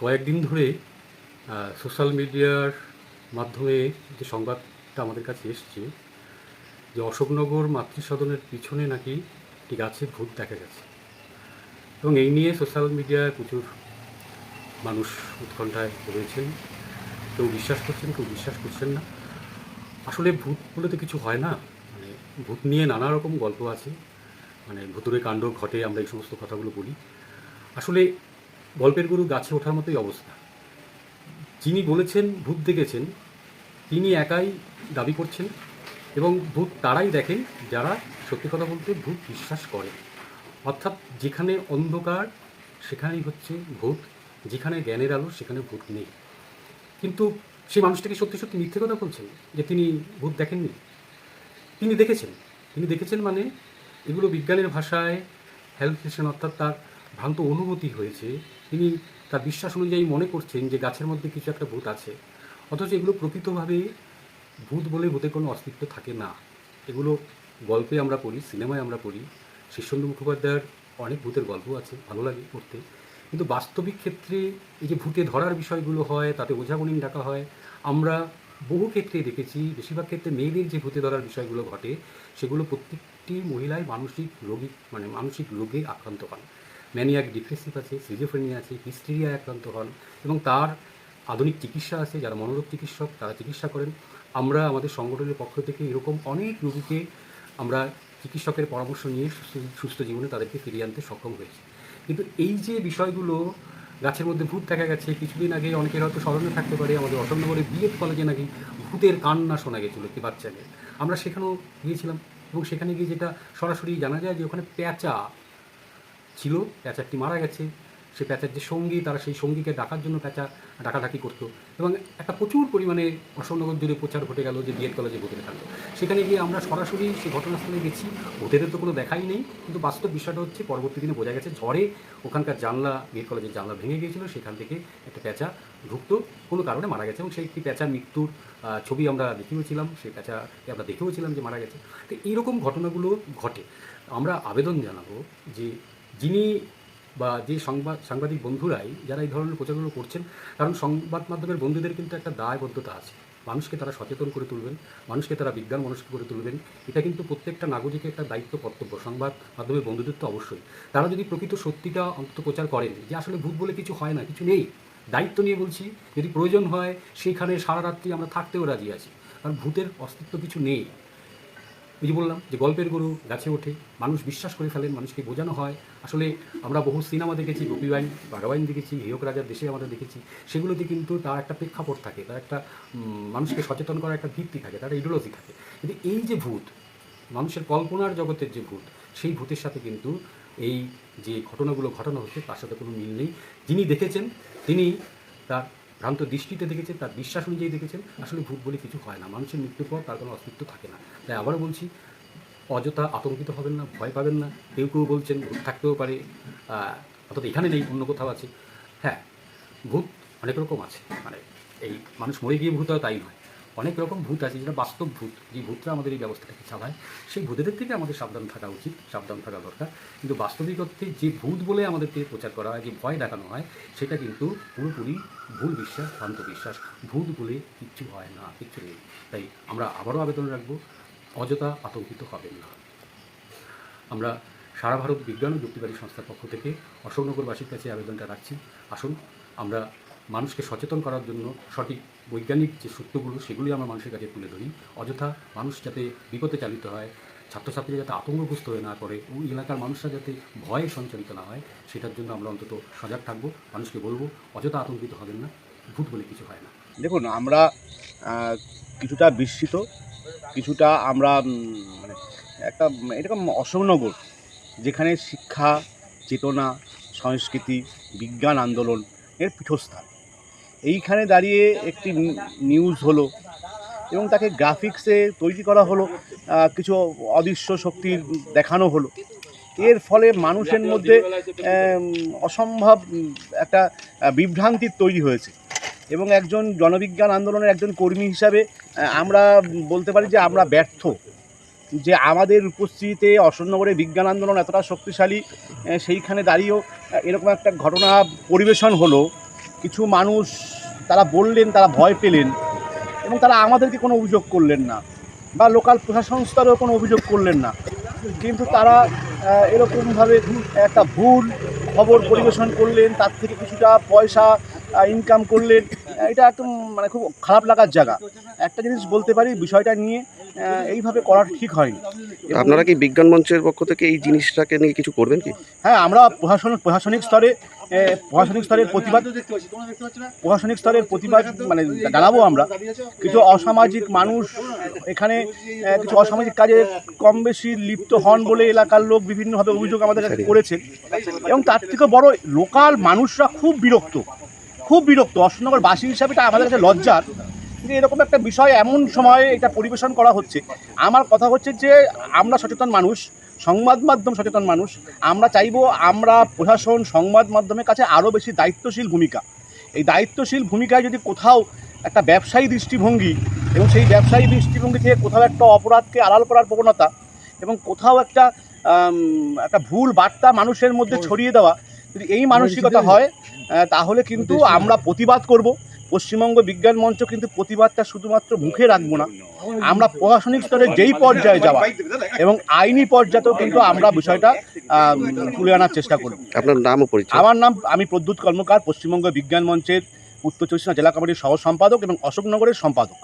কয়েকদিন ধরে সোশ্যাল মিডিয়ার মাধ্যমে যে সংবাদটা আমাদের কাছে এসছে, যে অশোকনগর মাতৃসদনের পিছনে নাকি একটি গাছে ভূত দেখা গেছে। এবং এই নিয়ে সোশ্যাল মিডিয়ায় প্রচুর মানুষ উৎকণ্ঠায় রয়েছেন। কেউ বিশ্বাস করছেন, কেউ বিশ্বাস করছেন না। আসলে ভূত বলে তো কিছু হয় না। মানে ভূত নিয়ে নানা রকম গল্প আছে। মানে ভূতুরে কাণ্ড ঘটে, আমরা এই সমস্ত কথাগুলো বলি। আসলে গল্পের গরু গাছে ওঠার মতোই অবস্থা। যিনি বলেছেন, ভূত দেখেছেন, তিনি একাই দাবি করছেন এবং ভূত তারাই দেখেন যারা সত্যি কথা বলতে ভূত বিশ্বাস করে। অর্থাৎ যেখানে অন্ধকার, সেখানেই হচ্ছে ভূত, যেখানে জ্ঞানের আলো, সেখানে ভূত নেই। কিন্তু সেই মানুষটাকে সত্যি সত্যি মিথ্যে কথা বলছেন, যে তিনি ভূত দেখেননি? তিনি দেখেছেন। তিনি দেখেছেন মানে এগুলো বিজ্ঞানের ভাষায় হ্যালুসিনেশন অর্থাৎ তার ভ্রান্ত অনুভূতি হয়েছে তিনি তার বিশ্বাস অনুযায়ী মনে করছেন যে গাছের মধ্যে কিছু একটা ভূত আছে। অথচ এগুলো প্রকৃতভাবে ভূত বলে ভূতের কোনো অস্তিত্ব থাকে না। এগুলো গল্পে আমরা পড়ি, সিনেমায় আমরা পড়ি। শীর্ষেন্দু মুখোপাধ্যায়ের অনেক ভূতের গল্প আছে, ভালো লাগে পড়তে। কিন্তু বাস্তবিক ক্ষেত্রে এই যে ভূতে ধরার বিষয়গুলো হয়, তাতে ওঝাবনিন ডাকা হয়, আমরা বহু ক্ষেত্রে দেখেছি, বেশিরভাগ ক্ষেত্রে মেয়েদের যে ভূতে ধরার বিষয়গুলো ঘটে, সেগুলো প্রত্যেকটি মহিলায় মানসিক রোগী মানে মানসিক রোগে আক্রান্ত হন ম্যানিয়াক ডিপ্রেসিভ আছে সিজোফ্রেনিয়া আছে হিস্টেরিয়ায় আক্রান্ত হন এবং তার আধুনিক চিকিৎসা আছে, যারা মনোরোগ চিকিৎসক তারা চিকিৎসা করেন। আমরা আমাদের সংগঠনের পক্ষ থেকে এরকম অনেক রোগীকে আমরা চিকিৎসকের পরামর্শ নিয়ে সুস্থ- জীবনে তাদেরকে ফিরিয়ে আনতে সক্ষম হয়েছে। কিন্তু এই যে বিষয়গুলো গাছের মধ্যে ভূত দেখা গেছে, কিছুদিন আগে অনেকের হয়তো স্মরণে থাকতে পারে, আমাদের অশোকনগরে বিএড কলেজে নাকি ভূতের কান্না শোনা গেছিল একটি বাচ্চাকে। আমরা সেখানেও গিয়েছিলাম এবং সেখানে গিয়ে যেটা সরাসরি জানা যায় যে ওখানে পেঁচা ছিল প্যাঁচাটি মারা গেছে। সে প্যাঁচার যে সঙ্গী, তারা সেই সঙ্গীকে ডাকার জন্য প্যাঁচা, ডাকাডাকি করতো। এবং একটা প্রচুর পরিমাণে অশোকনগর জুড়ে প্রচার ঘটে গেল যে বিএড কলেজে ভূতের থাকল। সেখানে গিয়ে আমরা সরাসরি সেই ঘটনাস্থলে গেছি। ভূতেদের তো কোনো দেখাই নেই। কিন্তু বাস্তব বিষয়টা হচ্ছে, পরবর্তী দিনে বোঝা গেছে, ঝড়ে ওখানকার জানলা, বিএড কলেজের জানলা ভেঙে গিয়েছিল। সেখান থেকে একটা প্যাঁচা ঢুকতো। কোনো কারণে মারা গেছে। এবং সেই একটি প্যাঁচার মৃত্যুর ছবি আমরা দেখেওছিলাম সেই প্যাঁচাকে আমরা দেখেওছিলাম যে মারা গেছে। তো এইরকম ঘটনাগুলো ঘটে। আমরা আবেদন জানাব যে যিনি বা যে সংবাদ, সাংবাদিক বন্ধুরাই যারা এই ধরনের প্রচারগুলো করছেন, কারণ সংবাদ মাধ্যমের বন্ধুদের কিন্তু একটা দায়বদ্ধতা আছে। মানুষকে তারা সচেতন করে তুলবেন, মানুষকে তারা বিজ্ঞান মনস্ক করে তুলবেন। এটা কিন্তু প্রত্যেকটা নাগরিকের একটা দায়িত্ব, কর্তব্য। সংবাদ মাধ্যমের বন্ধুদের তো অবশ্যই। তারা যদি প্রকৃত সত্যিটা অন্তত প্রচার করেন যে আসলে ভূত বলে কিছু হয় না, কিছু নেই, দায়িত্ব নিয়ে বলছি, যদি প্রয়োজন হয় সেখানে সারা রাত্রি আমরা থাকতেও রাজি আছি। কারণ ভূতের অস্তিত্ব কিছু নেই। ওই যে বললাম যে গল্পের গরু গাছে ওঠে, মানুষ বিশ্বাস করে ফেলেন, মানুষকে বোঝানো হয়। আসলে আমরা বহু সিনেমা দেখেছি গোপীবাইন বাঘাবাইন দেখেছি হিরক রাজার দেশে আমরা দেখেছি। সেগুলোতে কিন্তু তার একটা প্রেক্ষাপট থাকে, তার একটা মানুষকে সচেতন করার একটা ভিত্তি থাকে, তার ইডিওলজি থাকে। কিন্তু এই যে ভূত, মানুষের কল্পনার জগতের যে ভূত, সেই ভূতের সাথে কিন্তু এই যে ঘটনাগুলো ঘটানো হচ্ছে, তার সাথে কোনো মিল নেই। যিনি দেখেছেন, তিনি তার ভ্রান্ত দৃষ্টিতে দেখেছেন, তার বিশ্বাস অনুযায়ী দেখেছেন, আসলে ভূত বলে কিছু হয় না। মানুষের মৃত্যুর পর তার কোনো অস্তিত্ব থাকে না। তাই আবারও বলছি, অযথা আতঙ্কিত হবেন না, ভয় পাবেন না। কেউ কেউ বলছেন ভূত থাকতেও পারে। অর্থাৎ এখানে নেই, অন্য কোথাও আছে। হ্যাঁ ভূত অনেক রকম আছে। মানে এই মানুষ মরে গিয়ে ভূত হয়, তাই নয়। অনেক রকম ভূত আছে, যেটা বাস্তব ভূত। যে ভূতরা আমাদের এই ব্যবস্থাটাকে চালায়, সেই ভূতেদের থেকে আমাদের সাবধান থাকা উচিত, সাবধান থাকা দরকার। কিন্তু বাস্তবিক অর্থে যে ভূত বলে আমাদেরকে প্রচার করা হয়, যে ভয় দেখানো হয়, সেটা কিন্তু পুরোপুরি ভুল বিশ্বাস, ভ্রান্ত বিশ্বাস। ভূত বলে কিচ্ছু হয় না, কিচ্ছু নেই। তাই আমরা আবারও আবেদন রাখব, অযথা আতঙ্কিত হবেন না। আমরা সারা ভারত বিজ্ঞান ও যুক্তিবাদী সংস্থার পক্ষ থেকে অশোকনগরবাসীর কাছে আবেদনটা রাখছি। আসুন, আমরা মানুষকে সচেতন করার জন্য সঠিক বৈজ্ঞানিক যে সত্যগুলো সেগুলি আমরা মানুষের কাছে তুলে ধরি। অযথা মানুষ যাতে বিপদে চালিত হয়, ছাত্রছাত্রীরা যাতে আতঙ্কগ্রস্ত হয়ে না করে ওই এলাকার মানুষরা যাতে ভয়ে সঞ্চালিত না হয়, সেটার জন্য আমরা অন্তত সজাগ থাকব, মানুষকে বলব, অযথা আতঙ্কিত হবেন না, ভূত বলে কিছু হয় না। দেখুন, আমরা কিছুটা বিস্মিত, কিছুটা আমরা মানে একটা, এরকম অশোকনগর, যেখানে শিক্ষা, চেতনা, সংস্কৃতি, বিজ্ঞান আন্দোলন এর পীঠস্থান। এইখানে দাঁড়িয়ে একটি নিউজ হলো এবং তাকে গ্রাফিক্সে তৈরি করা হলো কিছু অদৃশ্য শক্তির দেখানো হলো। এর ফলে মানুষের মধ্যে অসম্ভব একটা বিভ্রান্তির তৈরি হয়েছে। এবং একজন জনবিজ্ঞান আন্দোলনের একজন কর্মী হিসাবে আমরা বলতে পারি যে আমরা ব্যর্থ। যে আমাদের উপস্থিতিতে অশোকনগরে বিজ্ঞান আন্দোলন এতটা শক্তিশালী সেইখানে দাঁড়িয়েও এরকম একটা ঘটনা পরিবেশন হলো কিছু মানুষ তারা বললেন, তারা ভয় পেলেন এবং তারা আমাদেরকে কোনো অভিযোগ করলেন না বা লোকাল প্রশাসন স্তরেও কোনো অভিযোগ করলেন না। কিন্তু তারা এরকমভাবে একটা ভুল খবর পরিবেশন করলেন, তার থেকে কিছুটা পয়সা ইনকাম করলেন। এটা একদম মানে খুব খারাপ লাগার জায়গা। একটা জিনিস বলতে পারি বিষয়টা নিয়ে এইভাবে করা ঠিক হয়নি। আপনারা কি বিজ্ঞান মঞ্চের পক্ষ থেকে এই জিনিসটাকে নিয়ে কিছু করবেন কি? হ্যাঁ আমরা প্রশাসন প্রশাসনিক স্তরে প্রশাসনিক স্তরের প্রতিবাদ প্রশাসনিক স্তরের প্রতিবাদ মানে জানাব আমরা। কিছু অসামাজিক মানুষ এখানে কিছু অসামাজিক কাজে কম বেশি লিপ্ত হন বলে এলাকার লোক বিভিন্নভাবে অভিযোগ আমাদের কাছে করেছে। এবং তার থেকে বড় লোকাল মানুষরা খুব বিরক্ত। খুব বিরক্ত। অশোকনগর বাসী হিসাবে এটা আমাদের কাছে লজ্জার। যে এরকম একটা বিষয় এমন সময়ে এটা পরিবেশন করা হচ্ছে। আমার কথা হচ্ছে যে আমরা সচেতন মানুষ সংবাদ মাধ্যম সচেতন মানুষ আমরা চাইব আমরা প্রশাসন সংবাদ মাধ্যমের কাছে আরও বেশি দায়িত্বশীল ভূমিকা। এই দায়িত্বশীল ভূমিকায় যদি কোথাও একটা ব্যবসায়ী দৃষ্টিভঙ্গি এবং সেই ব্যবসায়ী দৃষ্টিভঙ্গি থেকে কোথাও একটা অপরাধকে আড়াল করার প্রবণতা এবং কোথাও একটা একটা ভুল বার্তা মানুষের মধ্যে ছড়িয়ে দেওয়া যদি এই মানসিকতা হয় তাহলে কিন্তু আমরা প্রতিবাদ করব। পশ্চিমবঙ্গ বিজ্ঞান মঞ্চ কিন্তু প্রতিবাদটা শুধুমাত্র মুখে রাখব না। আমরা প্রশাসনিক স্তরে যেই পর্যায়ে যাওয়া এবং আইনি পর্যায়েও কিন্তু আমরা বিষয়টা তুলে আনার চেষ্টা করব। আপনার নাম ও আমার নাম আমি প্রদ্যুৎ কর্মকার পশ্চিমবঙ্গ বিজ্ঞান মঞ্চের উত্তর চব্বিশ জেলা কমিটির সহ সম্পাদক এবং অশোকনগরের সম্পাদক।